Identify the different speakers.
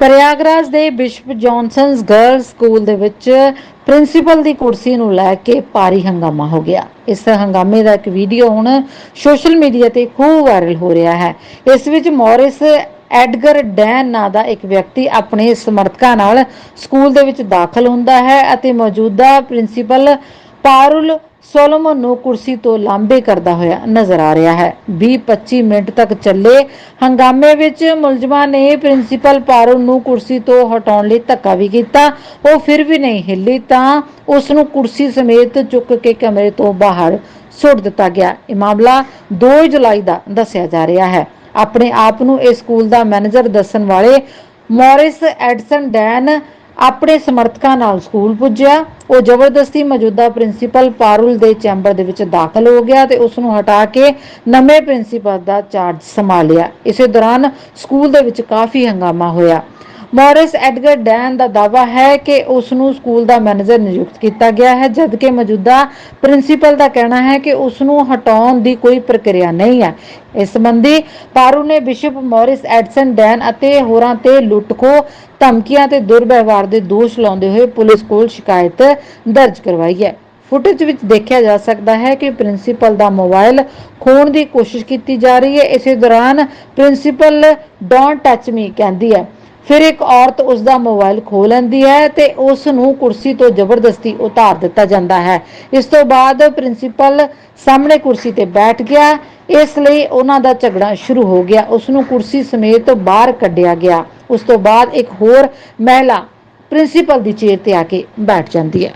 Speaker 1: ਪ੍ਰਯਾਗਰਾਜ ਦੇ bishop ਜੌਨਸਨਸ girl school ਦੇ ਵਿੱਚ ਪ੍ਰਿੰਸੀਪਲ ਦੀ ਕੁਰਸੀ ਨੂੰ ਲੈ ਕੇ ਭਾਰੀ ਹੰਗਾਮਾ ਹੋ ਗਿਆ। ਇਸ ਹੰਗਾਮੇ ਦਾ ਇੱਕ ਵੀਡੀਓ ਹੁਣ ਸੋਸ਼ਲ ਮੀਡੀਆ ਤੇ ਖੂਬ ਵਾਇਰਲ ਹੋ ਰਿਹਾ ਹੈ। ਇਸ ਵਿੱਚ ਮੌਰਿਸ ਐਡਗਰ ਡੈਨ ਨਾਂ ਦਾ ਇੱਕ ਵਿਅਕਤੀ ਆਪਣੇ ਸਮਰਥਕਾਂ ਨਾਲ ਸਕੂਲ ਦੇ ਵਿੱਚ ਦਾਖਲ ਹੁੰਦਾ ਹੈ ਅਤੇ ਮੌਜੂਦਾ ਪ੍ਰਿੰਸੀਪਲ ਪਾਰੁਲ ਸੋਲੋਮਨ ਨੂੰ ਕੁਰਸੀ ਤੋਂ ਲਾਂਬੇ ਕਰਦਾ ਹੋਇਆ ਨਜ਼ਰ ਆ ਰਿਹਾ ਹੈ। 20-25 ਮਿੰਟ ਤੱਕ ਚੱਲੇ ਹੰਗਾਮੇ ਵਿੱਚ ਮੁਲਜ਼ਮਾਂ ਨੇ ਪ੍ਰਿੰਸੀਪਲ ਪਾਰੁਲ ਨੂੰ ਕੁਰਸੀ ਤੋਂ ਹਟਾਉਣ ਲਈ ਧੱਕਾ ਵੀ ਕੀਤਾ। ਉਹ ਫਿਰ ਵੀ ਨਹੀਂ ਹਿੱਲੀ ਤਾਂ ਉਸ ਨੂੰ ਕੁਰਸੀ ਸਮੇਤ ਚੁੱਕ ਕੇ ਕਮਰੇ ਤੋਂ ਬਾਹਰ ਸੁੱਟ ਦਿੱਤਾ ਗਿਆ। ਇਹ ਮਾਮਲਾ 2 ਜੁਲਾਈ ਦਾ ਦੱਸਿਆ ਜਾ ਰਿਹਾ ਹੈ। ਆਪਣੇ ਆਪ ਨੂੰ ਇਸ ਸਕੂਲ ਦਾ ਮੈਨੇਜਰ ਦੱਸਣ ਵਾਲੇ ਮੌਰਿਸ ਐਡਸਨ ਡੈਨ ਆਪਣੇ ਸਮਰਥਕਾਂ ਨਾਲ ਸਕੂਲ ਪੁੱਜਿਆ। ਉਹ ਜ਼ਬਰਦਸਤੀ ਮੌਜੂਦਾ ਪ੍ਰਿੰਸੀਪਲ ਪਾਰੁਲ ਦੇ ਚੈਂਬਰ ਦੇ ਵਿੱਚ ਦਾਖਲ ਹੋ ਗਿਆ ਤੇ ਉਸ ਨੂੰ ਹਟਾ ਕੇ ਨਵੇਂ ਪ੍ਰਿੰਸੀਪਲ ਦਾ ਚਾਰਜ ਸੰਭਾਲਿਆ। ਇਸੇ ਦੌਰਾਨ ਸਕੂਲ ਦੇ ਵਿੱਚ ਕਾਫੀ ਹੰਗਾਮਾ ਹੋਇਆ। ਮੌਰਿਸ ਐਡਗਰ ਡੈਨ ਦਾ ਦਾਅਵਾ ਹੈ ਕਿ ਉਸ ਨੂੰ ਸਕੂਲ ਦਾ ਮੈਨੇਜਰ ਨਿਯੁਕਤ ਕੀਤਾ ਗਿਆ ਹੈ, ਜਦਕਿ ਮੌਜੂਦਾ ਪ੍ਰਿੰਸੀਪਲ ਦਾ ਕਹਿਣਾ ਹੈ ਕਿ ਉਸ ਨੂੰ ਹਟਾਉਣ ਦੀ ਕੋਈ ਪ੍ਰਕਿਰਿਆ ਨਹੀਂ ਹੈ। ਇਸ ਸੰਬੰਧੀ ਪਾਰੂ ਨੇ ਬਿਸ਼ਪ ਮੌਰਿਸ ਐਡਸਨ ਡੈਨ ਅਤੇ ਹੋਰਾਂ ਤੇ ਲੁੱਟਖੋ, ਧਮਕੀਆਂ ਤੇ ਦੁਰਵਿਵਹਾਰ ਦੇ ਦੋਸ਼ ਲਾਉਂਦੇ ਹੋਏ ਪੁਲਿਸ ਕੋਲ ਸ਼ਿਕਾਇਤ ਦਰਜ ਕਰਵਾਈ ਹੈ। ਫੁਟੇਜ ਵਿੱਚ ਦੇਖਿਆ ਜਾ ਸਕਦਾ ਹੈ ਕਿ ਪ੍ਰਿੰਸੀਪਲ ਦਾ ਮੋਬਾਈਲ ਖੋਣ ਦੀ ਕੋਸ਼ਿਸ਼ ਕੀਤੀ ਜਾ ਰਹੀ ਹੈ। ਇਸੇ ਦੌਰਾਨ ਪ੍ਰਿੰਸੀਪਲ ਡੋਂਟ ਟੱਚ ਮੀ ਕਹਿੰਦੀ ਹੈ ਫਿਰ ਇੱਕ ਔਰਤ ਉਸ ਦਾ ਮੋਬਾਈਲ ਖੋਹ ਲੈਂਦੀ ਹੈ ਤੇ ਉਸ ਨੂੰ ਕੁਰਸੀ ਤੋਂ ਜ਼ਬਰਦਸਤੀ ਉਤਾਰ ਦਿੱਤਾ ਜਾਂਦਾ ਹੈ। ਇਸ ਤੋਂ ਬਾਅਦ ਪ੍ਰਿੰਸੀਪਲ ਸਾਹਮਣੇ ਕੁਰਸੀ ਤੇ ਬੈਠ ਗਿਆ। ਇਸ ਲਈ ਉਹਨਾਂ ਦਾ ਝਗੜਾ ਸ਼ੁਰੂ ਹੋ ਗਿਆ। ਉਸ ਨੂੰ ਕੁਰਸੀ ਸਮੇਤ ਬਾਹਰ ਕੱਢਿਆ ਗਿਆ। ਉਸ ਤੋਂ ਬਾਅਦ ਇੱਕ ਹੋਰ ਮਹਿਲਾ ਪ੍ਰਿੰਸੀਪਲ ਦੀ ਚੇਅਰ ਤੇ ਆ ਕੇ ਬੈਠ ਜਾਂਦੀ ਹੈ।